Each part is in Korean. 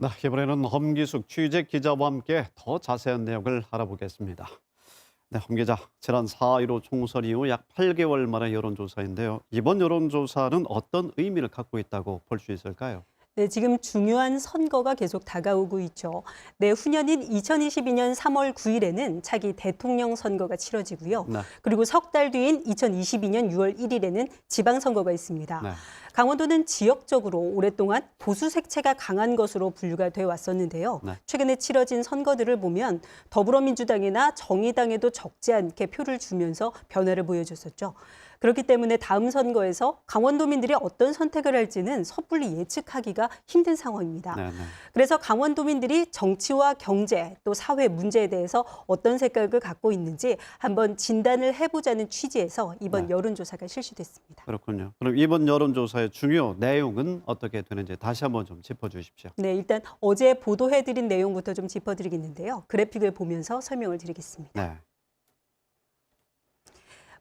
네, 이번에는 험기숙 취재 기자와 함께 더 자세한 내용을 알아보겠습니다. 네, 험 기자, 지난 4.15 총선 이후 약 8개월 만의 여론조사인데요. 이번 여론조사는 어떤 의미를 갖고 있다고 볼 수 있을까요? 네, 지금 중요한 선거가 계속 다가오고 있죠. 내후년인 2022년 3월 9일에는 차기 대통령 선거가 치러지고요. 네. 그리고 석 달 뒤인 2022년 6월 1일에는 지방선거가 있습니다. 네. 강원도는 지역적으로 오랫동안 보수 색채가 강한 것으로 분류가 돼 왔었는데요. 네. 최근에 치러진 선거들을 보면 더불어민주당이나 정의당에도 적지 않게 표를 주면서 변화를 보여줬었죠. 그렇기 때문에 다음 선거에서 강원도민들이 어떤 선택을 할지는 섣불리 예측하기가 힘든 상황입니다. 네, 네. 그래서 강원도민들이 정치와 경제 또 사회 문제에 대해서 어떤 생각을 갖고 있는지 한번 진단을 해보자는 취지에서 이번 네. 여론조사가 실시됐습니다. 그렇군요. 그럼 이번 여론조사 의 중요 내용은 어떻게 되는지 다시 한번 좀 짚어주십시오. 네, 일단 어제 보도해드린 내용부터 좀 짚어드리겠는데요. 그래픽을 보면서 설명을 드리겠습니다. 네,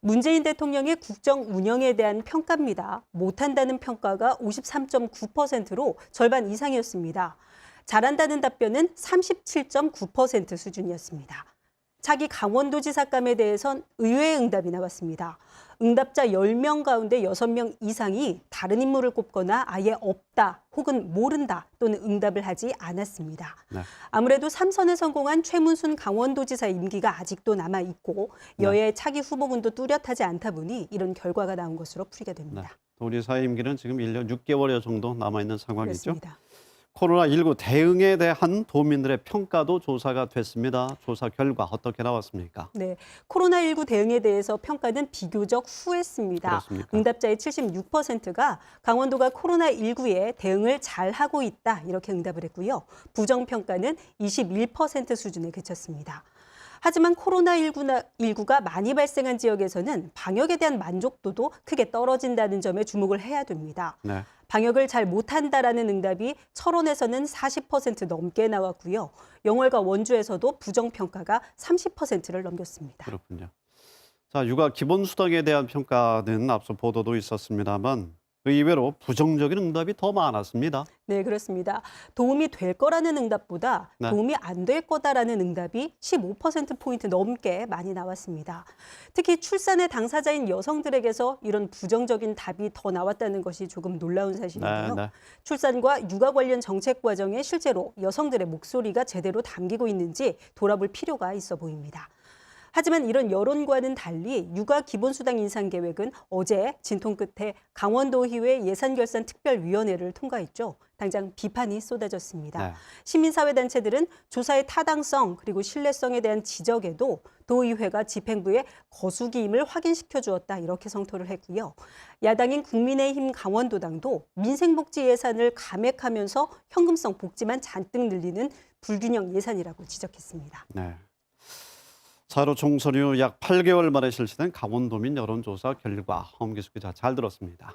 문재인 대통령의 국정 운영에 대한 평가입니다. 못한다는 평가가 53.9%로 절반 이상이었습니다. 잘한다는 답변은 37.9% 수준이었습니다. 차기 강원도지사감에 대해선 의외의 응답이 나왔습니다. 응답자 10명 가운데 6명 이상이 다른 인물을 꼽거나 아예 없다 혹은 모른다 또는 응답을 하지 않았습니다. 네. 아무래도 3선에 성공한 최문순 강원도지사 임기가 아직도 남아 있고 여야 차기 후보군도 뚜렷하지 않다 보니 이런 결과가 나온 것으로 풀이가 네. 됩니다. 도지사 임기는 지금 1년 6개월여 정도 남아 있는 상황이죠. 그렇습니다. 코로나19 대응에 대한 도민들의 평가도 조사가 됐습니다. 조사 결과 어떻게 나왔습니까? 네, 코로나19 대응에 대해서 평가는 비교적 후했습니다. 그렇습니까? 응답자의 76%가 강원도가 코로나19에 대응을 잘 하고 있다 이렇게 응답을 했고요. 부정 평가는 21% 수준에 그쳤습니다. 하지만 코로나19가 많이 발생한 지역에서는 방역에 대한 만족도도 크게 떨어진다는 점에 주목을 해야 됩니다. 네. 방역을 잘 못한다라는 응답이 철원에서는 40% 넘게 나왔고요. 영월과 원주에서도 부정 평가가 30%를 넘겼습니다. 그렇군요. 자, 육아 기본수당에 대한 평가는 앞서 보도도 있었습니다만 의외로 부정적인 응답이 더 많았습니다. 네, 그렇습니다. 도움이 될 거라는 응답보다 네. 도움이 안 될 거다라는 응답이 15%포인트 넘게 많이 나왔습니다. 특히 출산의 당사자인 여성들에게서 이런 부정적인 답이 더 나왔다는 것이 조금 놀라운 사실인데요. 네, 네. 출산과 육아 관련 정책 과정에 실제로 여성들의 목소리가 제대로 담기고 있는지 돌아볼 필요가 있어 보입니다. 하지만 이런 여론과는 달리 육아 기본수당 인상 계획은 어제 진통 끝에 강원도의회 예산결산특별위원회를 통과했죠. 당장 비판이 쏟아졌습니다. 네. 시민사회단체들은 조사의 타당성 그리고 신뢰성에 대한 지적에도 도의회가 집행부에 거수기임을 확인시켜 주었다 이렇게 성토를 했고요. 야당인 국민의힘 강원도당도 민생복지 예산을 감액하면서 현금성 복지만 잔뜩 늘리는 불균형 예산이라고 지적했습니다. 네. 차로 총선 이후 약 8개월 만에 실시된 강원도민 여론조사 결과 험기숙 기자 잘 들었습니다.